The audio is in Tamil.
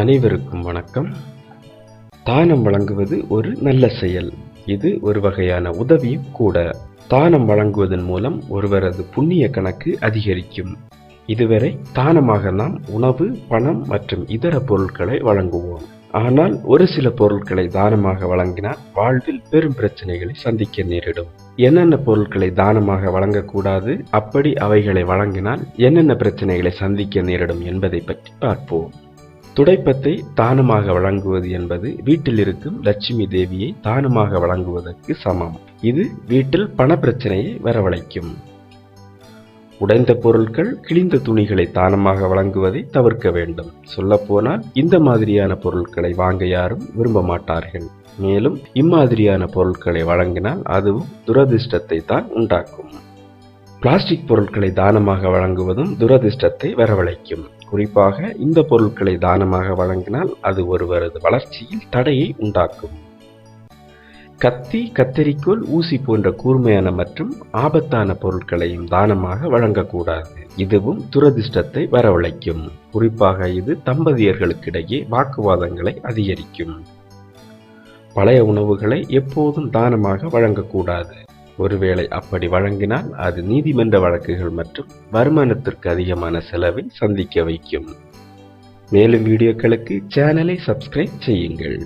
அனைவருக்கும் வணக்கம். தானம் வழங்குவது ஒரு நல்ல செயல். இது ஒரு வகையான உதவியும் கூட. தானம் வழங்குவதன் மூலம் ஒருவரது புண்ணிய கணக்கு அதிகரிக்கும். இதுவரை தானமாக நாம் உணவு பணம் மற்றும் இதர பொருட்களை வழங்குவோம். ஆனால் ஒரு சில பொருட்களை தானமாக வழங்கினால் வாழ்வில் பெரும் பிரச்சனைகளை சந்திக்க நேரிடும். என்னென்ன பொருட்களை தானமாக வழங்கக்கூடாது அப்படி அவைகளை வழங்கினால் என்னென்ன பிரச்சனைகளை சந்திக்க நேரிடும் என்பதை பற்றி பார்ப்போம். துடைப்பத்தை தானமாக வழங்குவது என்பது வீட்டில் இருக்கும் லட்சுமி தேவியை தானமாக வழங்குவதற்கு சமம். இது வீட்டில் பணப்பிரச்சனையை வரவழைக்கும். உடைந்த பொருட்கள் கிழிந்த துணிகளை தானமாக வழங்குவதை தவிர்க்க வேண்டும். சொல்லப்போனால் இந்த மாதிரியான பொருட்களை வாங்க யாரும் விரும்ப மாட்டார்கள். மேலும் இம்மாதிரியான பொருட்களை வழங்கினால் அதுவும் துரதிர்ஷ்டத்தை தான் உண்டாக்கும். பிளாஸ்டிக் பொருட்களை தானமாக வழங்குவதும் துரதிர்ஷ்டத்தை வரவழைக்கும். குறிப்பாக இந்த பொருட்களை தானமாக வழங்கினால் அது ஒருவரது வளர்ச்சியில் தடையை உண்டாக்கும். கத்தி கத்தரிக்கோல் ஊசி போன்ற கூர்மையான மற்றும் ஆபத்தான பொருட்களையும் தானமாக வழங்கக்கூடாது. இதுவும் துரதிர்ஷ்டத்தை வரவழைக்கும். குறிப்பாக இது தம்பதியர்களுக்கிடையே வாக்குவாதங்களை அதிகரிக்கும். பழைய உணவுகளை எப்போதும் தானமாக வழங்கக்கூடாது. ஒருவேளை அப்படி வழங்கினால் அது நீதிமன்ற வழக்குகள் மற்றும் வருமானத்திற்கு அதிகமான செலவை சந்திக்க வைக்கும். மேலும் வீடியோக்களுக்கு சேனலை சப்ஸ்கிரைப் செய்யுங்கள்.